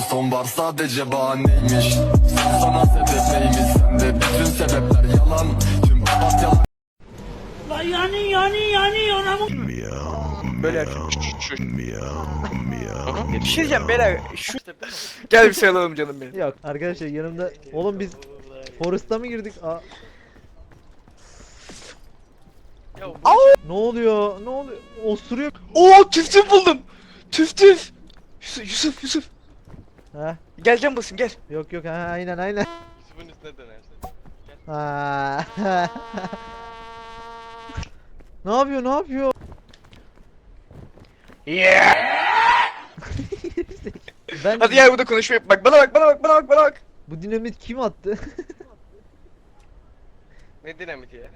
Bu sonbahar sadece bahaneymiş Sana sebep neymiş sende bütün sebepler yalan Tüm hayat yalan Lan yani yani yani anamı Böyle. Bir şey diyeceğim beyler. Şu... Gel bir sayalım canım benim. Yok arkadaşlar yanımda oğlum biz Forest'a mı girdik? Aa, ne oluyor? Ne oluyor? Osuruyor. Oo tüf tüf buldum. Tüf tüf. Yusuf Yusuf Yusuf. Ha? Gel can basayım gel. Yok yok ha aynen aynen. Yusuf'un üstüne dönersin. Ha. ne yapıyor? Ne yapıyor? Yeah. Ben Hadi gel burada konuşmaya. Bak bana bak bana bak bana bak bana bak. bu dinamit kim attı? Ne dinamiti ya?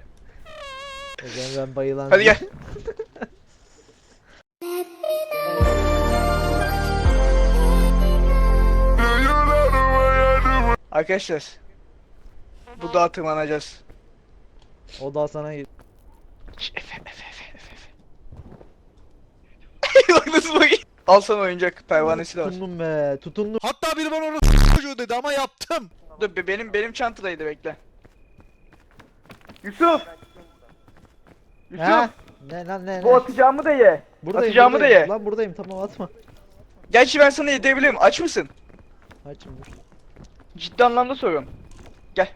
o zaman ben bayılan. Hadi gel. Arkadaşlar. Bu dağa tırmanacağız. O da sana gir. Efe Efe Efe Efe Efe. Bak nasıl bakayım. Al sana oyuncak pervanesi de var. Tutundum be. Tutundum. Hatta biri bana onu çocuğu dedi ama yaptım. Dur be- benim benim çantadaydı bekle. Yusuf. Yusuf. Ha? Ne lan ne ne? Bu atacağımı da ye. Buradayım, atacağımı da buradayım. ye. Lan buradayım tamam atma. Gerçi ben sana yedebilirim. Aç mısın? Açım dur. Ciddi anlamda soruyorum. Gel.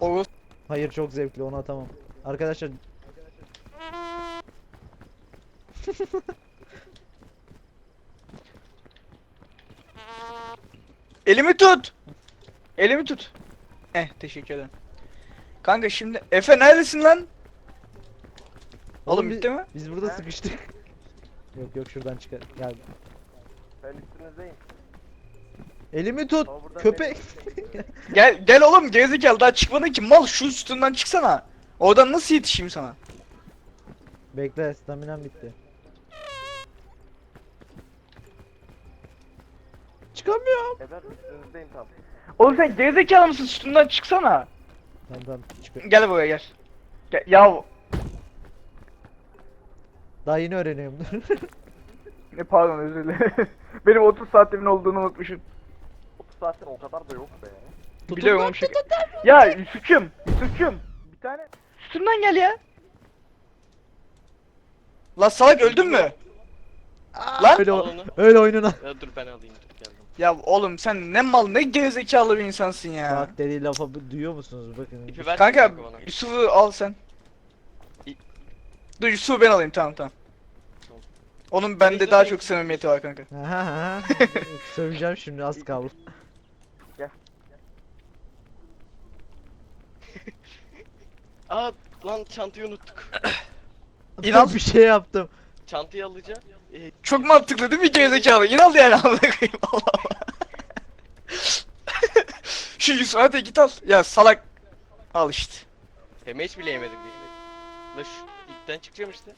Oğuz. Hayır çok zevkli onu atamam. Arkadaşlar Elimi tut. Elimi tut. Eh teşekkür ederim. Kanka şimdi Efe neredesin lan? Oğlum bi- bitti mi? Biz burada sıkıştık. Yok yok şuradan çıkar. Gel. Ben üstünüzdeyim. Elimi tut. Ama Köpek. Gel gel oğlum gerizekalı daha çıkmadın ki mal şu üstünden çıksana. Oradan nasıl yetişeyim sana? Bekle staminam bitti. Çıkamıyorum. Eber üstünüzdeyim tam. Oğlum sen gerizekalı mısın üstünden çıksana. Tamam tamam çıkıyor. Gel buraya gel. gel. Ya Daha yeni öğreniyorum. ne pardon özür dilerim. Benim 30 saatimin olduğunu unutmuşum. 30 saattir o kadar da yok be. Biliyorum oğlum şaka. Ya Yusuf'cum, Yusuf'cum. Bir tane üstümden gel ya. Lan salak öldün mü? Lan Öyle, Al o- onu. öyle oyununa. Ya dur ben alayım dur geldim. ya oğlum sen ne mal ne gerizekalı bir insansın ya. Bak dediği lafa bu- duyuyor musunuz? Bakın. İpi ver Kanka bana. Yusuf'u al sen. İ- Dur Yusuf'u ben alayım tamam. Tamam. Onun bende daha çok samimiyeti var kanka. Aha aha. Söveceğim şimdi az kaldı. Aa lan çantayı unuttuk. İnan- bir şey yaptım. Çantayı alacağım. Ee, Çok mantıklı değil mi gerizekalı? İnal yani amına koyayım Allah Allah. Şu Yusuf hadi git al. Ya salak. Al işte. demeç bile yemedim diye. La şu ipten çıkacağım işte.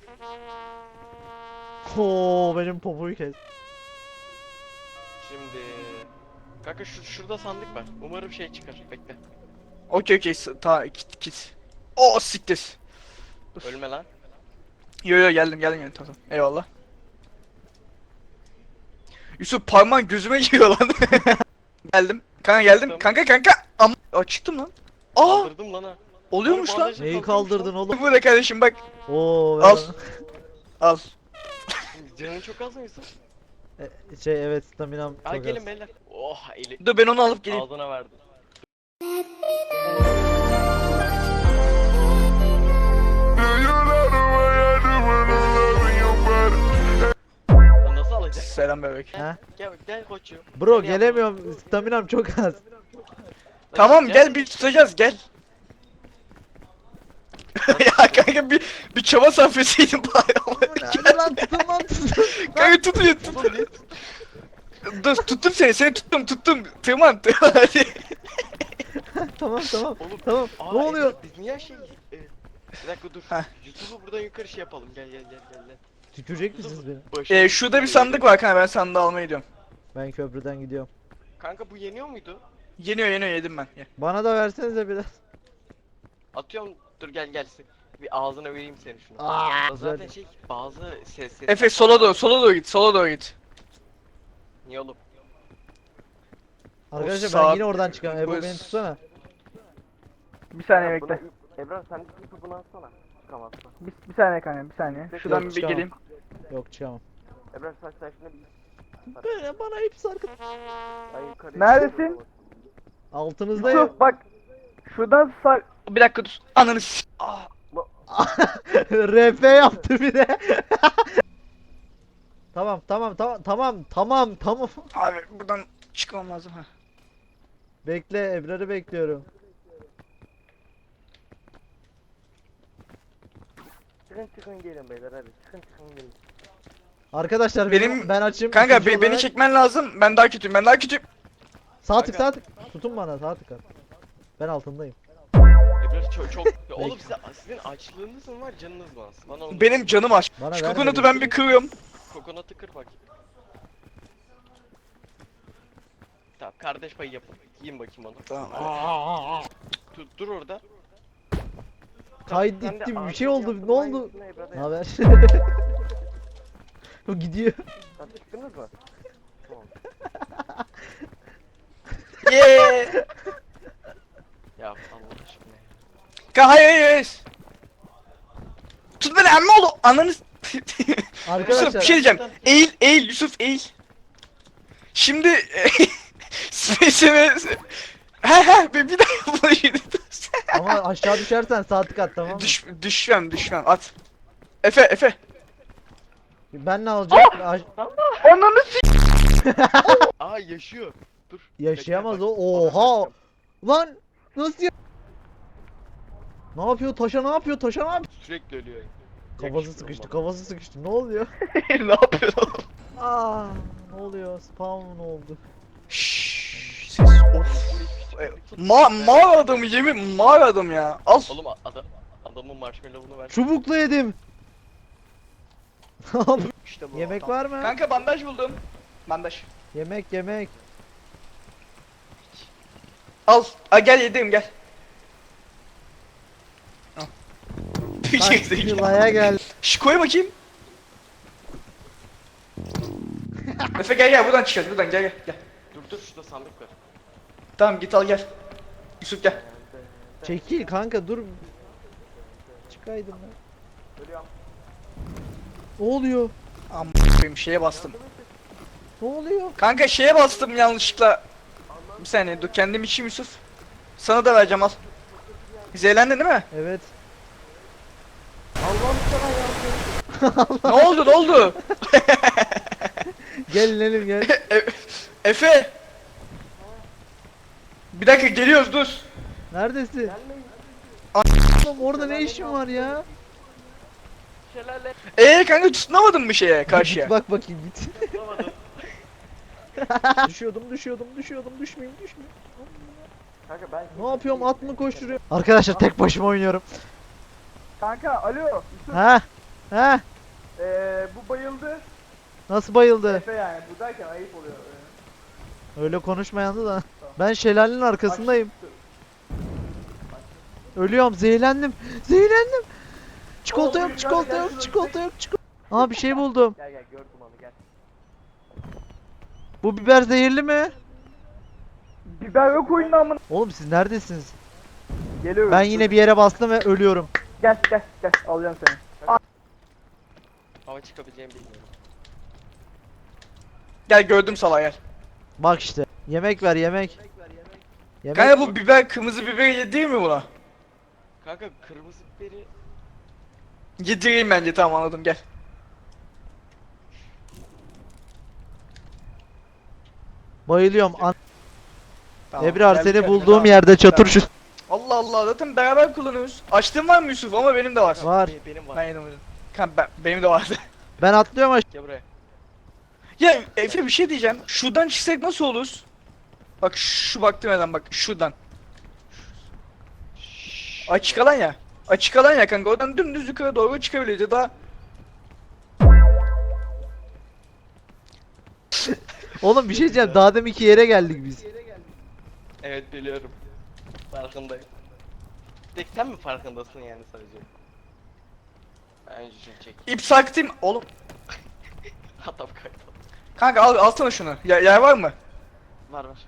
Oo benim popoyu kes. Şimdi... Kanka şu, şurada sandık var. Umarım şey çıkar. Bekle. Okey okey ta git git. O siktir. Ölme lan. Yo yo geldim geldim geldim tamam. Eyvallah. Yusuf parmağın gözüme giriyor lan. geldim. Kanka geldim. Tamam. Kanka kanka. Ama Aa, çıktım lan. Aa Kaldırdım lan ha. oluyormuş lan. Neyi kaldırdın oğlum? Burada kardeşim bak. Oo Al. Al. Canın çok az mı Yusuf? E, Şey evet staminam çok gelin az. beyler. Oh eli. Dur ben onu alıp geleyim. Ağzına verdim. Lan nasıl alacak? Selam bebek. Ha? Gel gel koçum. Bro Gel gelemiyorum. Staminam çok az. Tamam gel bir tutacağız gel. ya kanka bir bir çaba sarf etseydin bari ama. Hadi lan tutun lan tutun. kanka tutuyor tut. Oğlum niye Dur tuttum seni seni tuttum tuttum. Tırman tırman hadi. tamam tamam. Oğlum, Tamam. Aa, ne oluyor? Biz niye şey... e, bir dakika dur. Heh. Yusuf'u buradan yukarı şey yapalım. Gel gel gel gel. gel. Tükürecek misiniz beni? Başı- Ee, şurada bir sandık var kanka ben sandığı almaya gidiyorum. Ben köprüden gidiyorum. Kanka bu yeniyor muydu? Yeniyor yeniyor yedim ben. Ye. Bana da versenize biraz. Atıyorum. Dur gel gelsin. Bir ağzına vereyim seni şunu. Aa, Zaten şey bazı ses ses. Efe sola doğru, sola doğru git, sola doğru git. Niye oğlum? Arkadaşlar ben saat- yine oradan çıkıyorum. Ebo bu- beni tutsana. Bir saniye bekle. Ebrar sen bir bunu atsana. Çıkamazsın. Bir, bir saniye kanka, bir saniye. Şuradan bir çıkamam. geleyim. Yok çıkamam. Saç saçını bir Böyle bana hep sarkıt. ay. Neredesin? Altınızdayım. Yusuf bak. Şuradan sar... Bir dakika dur. Ananı s... Ah. RP yaptı bir de. tamam tamam tamam tamam tamam tamam. Abi buradan çıkmam lazım ha. Bekle Ebrar'ı bekliyorum. Çıkın çıkın gelin beyler hadi. Çıkın çıkın gelin. Arkadaşlar Benim- benim ben açım. Kanka ikinci be- beni olarak- çekmen lazım. Ben daha kötüyüm. Ben daha kötüyüm. Sağ tık sağ tık. Tutun bana sağ tık at. Ben altındayım. Ebrar çok çok. Ya oğlum size, sizin açlığınız mı var canınız mı az? Bana onu Benim canım aç. Bana Şu diyor. ben bir kırıyorum. kokonatı kır bak. Tamam kardeş payı yapın. Yiyin bakayım onu. Tamam. Dur, dur orada. Kaydı Sen de gitti bir şey oldu. Ne yaptın, oldu? aynısını Ebrar'a Ne yap. haber? o gidiyor. Lan çıktınız mı? Ya Allah. Kanka hayır hayır hayır. Tut beni emme oğlu. Ananı Yusuf Arkadaşlar bir şey diyeceğim. Eğil eğil Yusuf eğil. Şimdi Space'e He he bir bir daha yapma şimdi. ama aşağı düşersen sağ tık at tamam mı? Düş, düşmem düşmem at. Efe Efe. Ben ne alacağım? Aş- Ananı s- Aa yaşıyor. Dur. Yaşayamaz o. Oha. Lan nasıl ya? Ne yapıyor? Taşa ne yapıyor? Taşa ne yapıyor? Sürekli ölüyor. Kafası Yakışmıyor sıkıştı, bana. kafası sıkıştı. Ne oluyor? ne yapıyorsun? Aa, ne oluyor? Spawn oldu. Şşş, ses of. E, Ma mağara adamı yemin mağara adam ya. Al. Oğlum adam adamın marshmallow'unu ver. Çubukla yedim. İşte bu. yemek adam. var mı? Kanka bandaj buldum. Bandaj. Yemek yemek. Al. A, gel yedim gel. Al. Bak Yılaya gel. Şş koy bakayım. Efe gel gel buradan çıkacağız buradan gel gel gel. Dur dur şurada sandık var. Tamam git al gel. Yusuf gel. Çekil kanka dur. Çıkaydım ben. Ölüyorum. Ne oluyor? Amma koyayım şeye bastım. Ne oluyor? Kanka şeye bastım yanlışlıkla. Bir saniye dur kendim içeyim Yusuf. Sana da vereceğim al. Zeylendin değil mi? Evet. Ne oldu ne oldu? Gel inelim gel. E- Efe. Bir dakika geliyoruz dur. Neredesin? Oğlum orada ne işin var ya? Eee kanka tutunamadın mı şeye karşıya? Git bak bakayım git. Düşüyordum düşüyordum düşüyordum düşmeyeyim düşmeyeyim. Kanka ben Ne yapıyorum at mı koşturuyorum? Arkadaşlar tek başıma oynuyorum. Kanka alo. Ha? Ha? Eee bu bayıldı. Nasıl bayıldı? Efe yani bu derken ayıp oluyor. Öyle konuşmayandı da. Ben şelalenin arkasındayım. Ölüyorum zehirlendim. Zehirlendim. Çikolata yok çikolata yok çikolata yok çikolata. Aa bir şey buldum. Gel gel gördüm onu gel. Bu biber zehirli mi? Biber yok oyunda amına. Oğlum siz neredesiniz? Geliyorum. Ben yine bir yere bastım ve ölüyorum. Gel gel gel alacağım seni. Hava çıkabileceğimi bilmiyorum. Gel gördüm sala gel. Bak işte. Yemek ver yemek. Yemek. Kanka bu biber kırmızı biber yedireyim mi buna? Kanka kırmızı biberi Yedireyim bence tamam anladım gel. Bayılıyorum. An- Tamam, Ebrar gel, seni gel, bulduğum tamam. yerde çatır şu. Allah Allah zaten beraber kullanıyoruz. Açtığın var mı Yusuf ama benim de var. Var. Be- benim var. Ben yedim yedim. Kanka ben, benim de vardı. Ben atlıyorum aşağı. Gel buraya. ya Efe bir şey diyeceğim. Şuradan çıksak nasıl olur? Bak şu baktığım yerden bak şuradan. Açık alan ya. Açık alan ya kanka oradan dümdüz yukarı doğru çıkabiliriz ya da Oğlum bir şey diyeceğim. Daha demin iki yere geldik biz. Evet biliyorum. Farkındayım. Tek sen mi farkındasın yani sadece? Çek. İp sarkıtayım. Oğlum. Adam kaydı. Kanka al alsana şunu. Ya, yer var mı? Var var.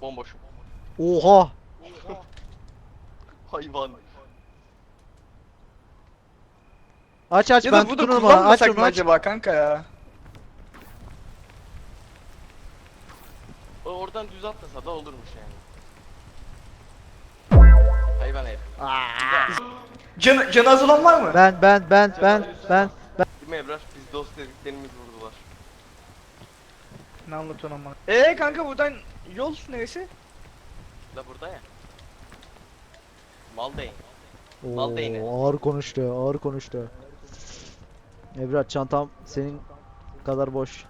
Bomboş. Oha. Hayvan. Aç aç Ya ben da bu da tutunurum bana. Aç kullanmasak onu mı aç. acaba kanka ya? O oradan düz atlasa da olurmuş yani. Hayvan herif. Can, canı az olan var mı? Ben ben ben ben ben. Değil mi Ebrar? Biz dost dediklerimiz vurdular. Ne anlatıyorsun ama? Eee kanka buradan yol neresi? Da burada ya. Mal değil. Mal değneği. Oo, ağır konuştu, ağır konuştu. Evrat çantam senin kadar boş.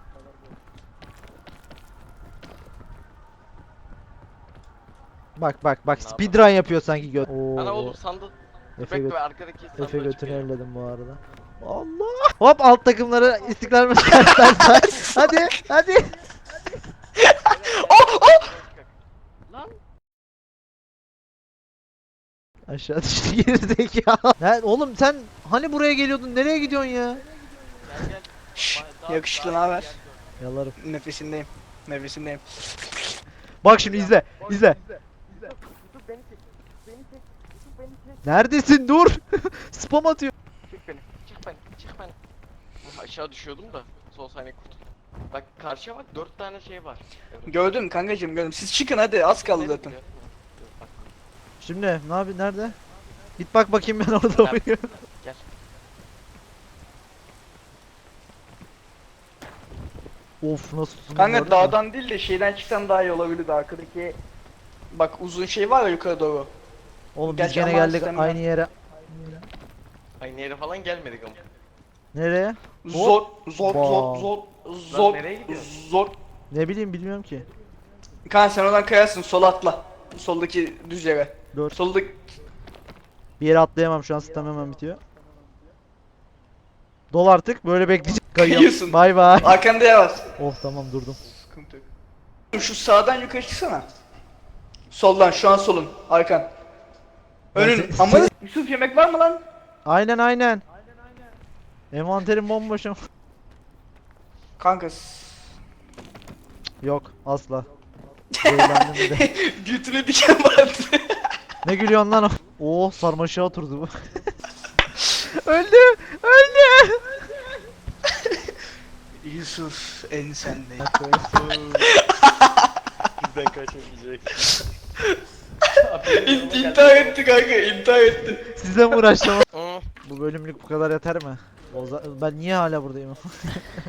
Bak bak bak Ne speedrun yapıyor sanki göt. Oo. Ana oğlum sandı. Efe, Bekle göt, arkadaki sandığı Efe götünü çıkıyor. elledim bu arada. Allah! Hop alt takımları istiklal mesajlar. hadi hadi. Oh oh! Lan. Aşağı düştü gerizekalı. ya. Ne oğlum sen hani buraya geliyordun nereye gidiyorsun ya? Gel gel. Şşş, daha- yakışıklı daha- ne haber? gel, gel. Yalarım. Nefesindeyim. Nefesindeyim. Bak şimdi izle. izle. Neredesin? Dur. Spam atıyor. Çık beni. Çık beni. Çık beni. Aşağı düşüyordum da son saniye kurtuldum. Bak karşıya bak dört tane şey var. Gördüm kankacım gördüm. Siz çıkın hadi az kaldı zaten. Şimdi ne yapayım nerede? Git bak bakayım ben orada oynuyorum. Gel. Of nasıl tutundum Kanka dağdan değil de şeyden çıksan daha iyi olabilirdi arkadaki. Bak uzun şey var ya yukarı doğru. Oğlum biz Gerçi gene ama geldik sistem aynı yere. Aynı yere falan gelmedik ama. Nereye? Zor zor zor zor zor nereye gidiyorsun? zor. Ne bileyim bilmiyorum ki. Kanka sen oradan kayarsın sola atla. Soldaki düz yere. Dur. Soldaki Bir yere atlayamam şu an sistem hemen bitiyor. Dol artık böyle bekleyeceğim. Kayıyorsun. Bay bay. arkanda yer var. Oh tamam durdum. Sıkıntı yok. Şu sağdan yukarı çıksana. Soldan şu an solun arkan. Önün ama Yusuf yemek var mı lan? Aynen aynen. Envanterim bomboş ama. Kanka s- Yok asla. Zehirlendim bir de. götüne diken vardı. Ne gülüyorsun lan o? Oo sarmaşığa oturdu bu. öldü! Öldü! Yusuf en sende. Bizden kaçamayacak. Etti kanka intihar etti. Sizle mi uğraştım? Bu bölümlük bu kadar yeter mi? O za- ben niye hala buradayım?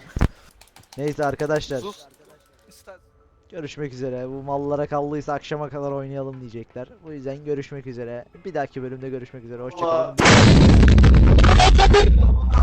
Neyse arkadaşlar. Sus. Görüşmek üzere. Bu mallara kaldıysa akşama kadar oynayalım diyecekler. O yüzden görüşmek üzere. Bir dahaki bölümde görüşmek üzere. Hoşçakalın.